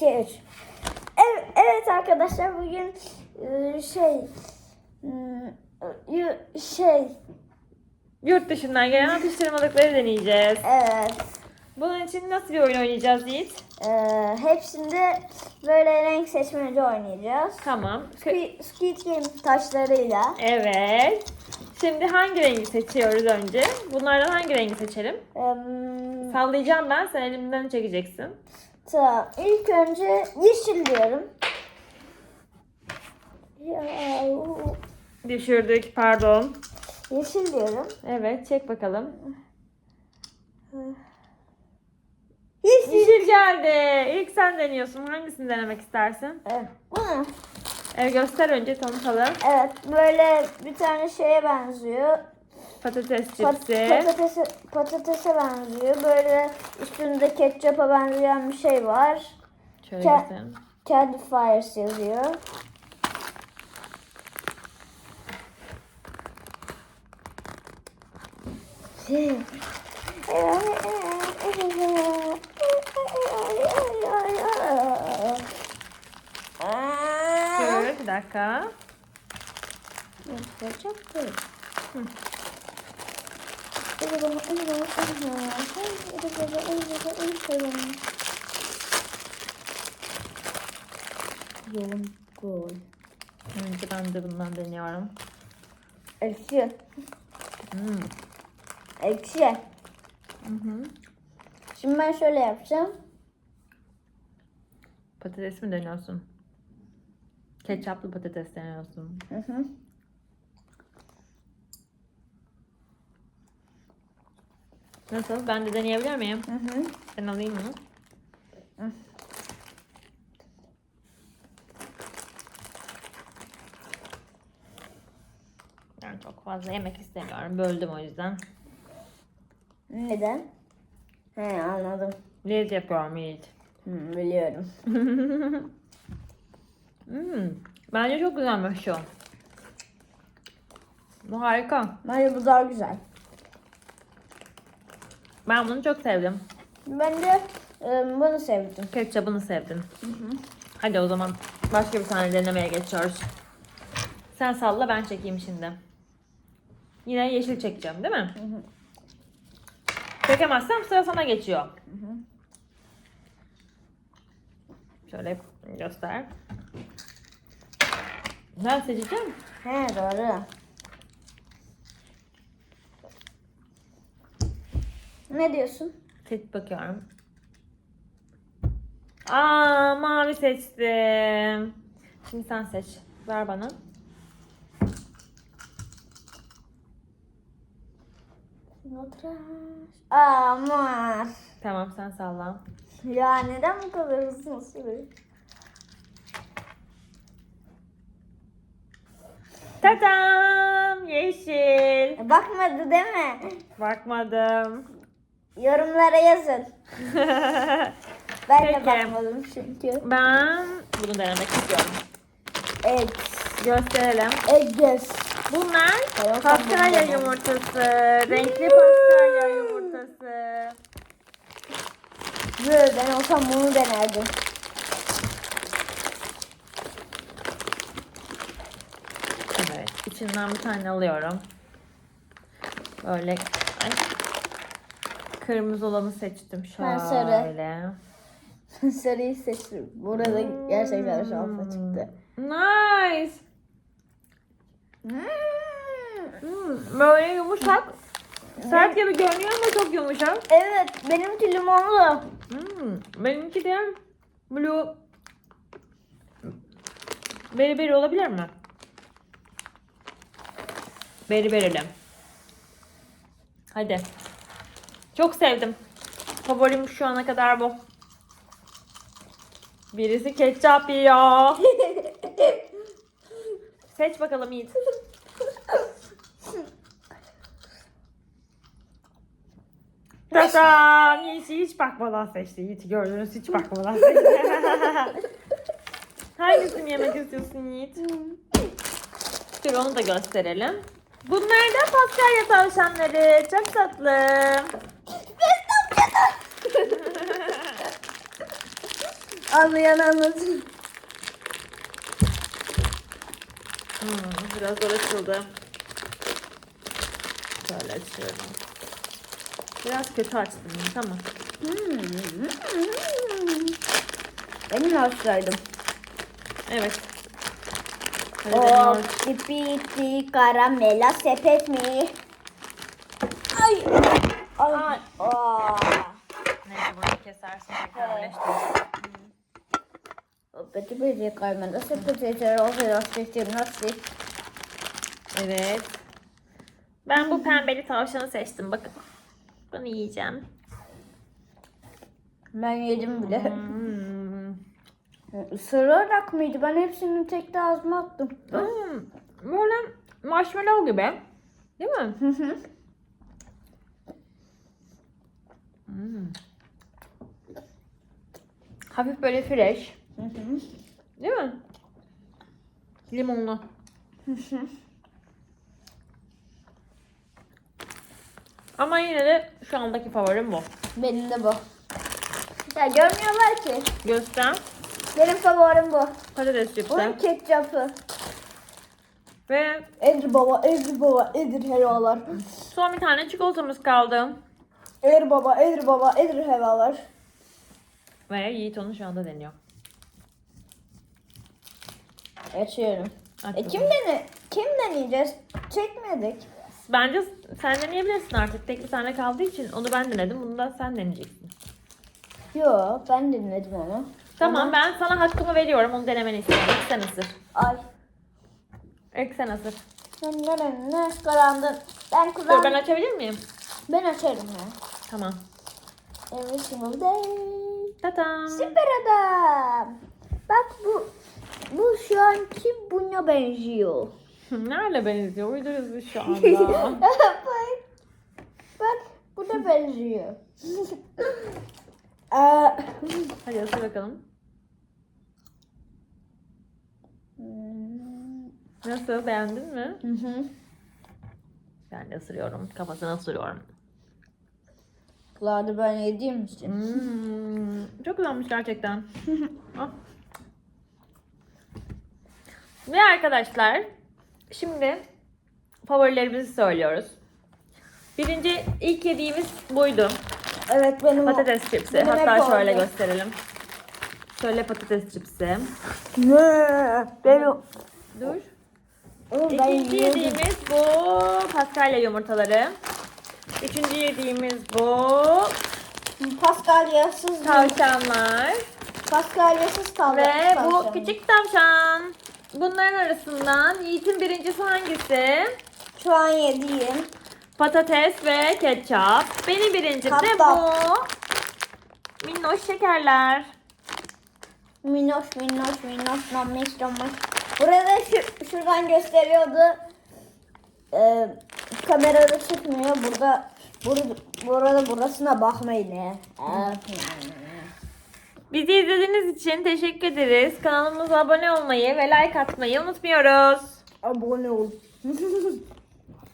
2, 3. Evet, evet arkadaşlar bugün e, şey hmm, şey Yurt dışından gelen atıştırmalıkları deneyeceğiz. evet Bunun için nasıl bir oyun oynayacağız Yiğit? e, hepsinde böyle renk seçmece oynayacağız. Tamam. Squid, Squid Game taşlarıyla. Evet. Şimdi hangi rengi seçiyoruz önce? Bunlardan hangi rengi seçelim? Em, Sallayacağım ben, sen elimden çekeceksin. Tamam. İlk önce yeşil diyorum. Düşürdük, pardon. yeşil diyorum. Evet, çek bakalım. Yeşil. Yeşil geldi. İlk sen deniyorsun. Hangisini denemek istersin? Evet, bunu. Evet, göster önce tanıtalım. Evet böyle bir tane şeye benziyor. Patates Pat- cipsi. patatese, patatese benziyor. Böyle üstünde ketçapa benzeyen bir şey var. Şöyle Ke- göstereyim. Candy Fires yazıyor. Şöyle bir dakika. Yolum gol. Önce ben de bundan deniyorum. Ekşi. Hmm. Ekşi. Hı hı. Şimdi ben şöyle yapacağım. Patates mi deniyorsun? Ketçaplı patates deniyorsun. Hı hı. Nasıl? Ben de deneyebilir miyim? Hı hı. Ben alayım mı? Hı. Ben çok fazla yemek istemiyorum. Böldüm o yüzden. Neden? He anladım. Lezzet yapıyorum Yiğit. Hı, biliyorum. Hmm. Bence çok güzelmiş şu. Bu harika. Bence bu daha güzel. Ben bunu çok sevdim. Ben de e, bunu sevdim. Ketçapını sevdim. Hadi o zaman başka bir tane denemeye geçiyoruz. Sen salla ben çekeyim şimdi. Yine yeşil çekeceğim değil mi? hı. Çekemezsem sıra sana geçiyor. Şöyle göster. Ben seçeceğim. He doğru. Ne diyorsun? Seç bakıyorum. Aa mavi seçtim. Şimdi sen seç. Ver bana. Aman. Tamam sen salla. Ya neden bu kadar hızlı sürüyor? Tadam! Yeşil. E, Bakmadı değil mi? Bakmadım. Yorumlara yazın. Ben de Peki. bakmadım çünkü. ben bunu denemek istiyorum. Egg. Gösterelim. Eggs. Bunlar Tamam, paskalya yumurtası. Renkli paskalya yumurtası. Böyle ben olsam bunu denerdim. Evet. içinden bir tane alıyorum. Böyle ay, kırmızı olanı seçtim şöyle. Ben sarı. Sarıyı seçtim. Burada gerçekten şansa çıktı. Nice. Hmm. Hmm, böyle yumuşak. Sert gibi görünüyor ama çok yumuşak. Evet benimki limonlu. Hmm, benimki de blue beri beri olabilir mi? Beri berili. Hadi. Çok sevdim. Favorim şu ana kadar bu. Birisi ketçap yiyor. Seç bakalım Yiğit. Tadam! Yiğit hiç bakmadan seçti. Yiğit gördünüz hiç bakmadan seçti. Hangisini yemek istiyorsun Yiğit? Dur onu da gösterelim. Bunlar da paskalya tavşanları. Çok tatlı. Anlayan anlasın. Hmm, biraz zor açıldı. Şöyle açıyorum. Biraz kötü açtım tamam. Hmm. Benim olsaydım. Evet. Hadi O pipiti karamela sepet mi? Ay. Ay. Ay. Aa. Neyse bunu kesersin tekrar birleştiririz. Piti piti karamela sepet mi? Nasıl? Evet. Ben bu pembeli tavşanı seçtim bakın. Bunu yiyeceğim. Ben yedim bile. Hmm. Isırarak mıydı? Ben hepsini tek de ağzıma attım. Hmm. Böyle marshmallow gibi. Değil mi? Hı hı. Hmm. Hafif böyle fresh. Hı hı. Değil mi? Limonlu. Ama yine de şu andaki favorim bu. Benim de bu. Ya görmüyorlar ki. Göster. Benim favorim bu. Patates cipsi. Bunun ketçapı. Ve Edir baba, Edir baba, Edir helvalar. son bir tane çikolatamız kaldı. Edir baba, Edir baba, Edir helvalar. Ve Yiğit onu şu anda deniyor. Açıyorum. Aç E kim dene kim deneyeceğiz? Çekmedik. Bence sen deneyebilirsin artık. Tek bir tane kaldığı için onu ben denedim. Bunu da sen deneyeceksin. Yo, ben dinledim onu. Tamam ben sana hakkımı veriyorum. Onu denemeni istiyorum. İlk sen ısır. Ay. İlk sen ısır. Ne karandın. Ben Dur kulağım. ben Ben, açabilir miyim? açarım ya. Tamam. Every single day. Tatam. Süper adam. Bak bu bu şu anki buna benziyor. Nerede benziyor? Uyduruz şu anda. bak. Bak bu da benziyor. Aa, Hadi ısır bakalım. Nasıl? Beğendin mi? Hı hı. Ben de ısırıyorum. Kafasına ısırıyorum. Kulağı ben yediğim için. Hmm, çok güzelmiş gerçekten. Ah. Ve arkadaşlar şimdi favorilerimizi söylüyoruz. Birinci ilk yediğimiz buydu. Evet benim. Patates cipsi. Benim hep Hatta şöyle oldu. gösterelim. Şöyle patates cipsi. Ne? Benim. Dur. Oğlum ben İkinci yediğimiz bu paskalya yumurtaları. Üçüncü yediğimiz bu Paskalyasız. tavşanlar. Paskalyasız kaldı. Ve bu küçük tavşan. Bunların arasından Yiğit'in birincisi hangisi? Şu an yediğim. Patates ve ketçap. Benim birincim de bu. Minnoş şekerler. Minnoş minnoş minnoş nommiş nommiş. Burada şu, şuradan gösteriyordu. Ee, kamerada çıkmıyor. Burada burada burada burasına bakmayın. Ee, Bizi izlediğiniz için teşekkür ederiz. Kanalımıza abone olmayı ve like atmayı unutmuyoruz. Abone ol.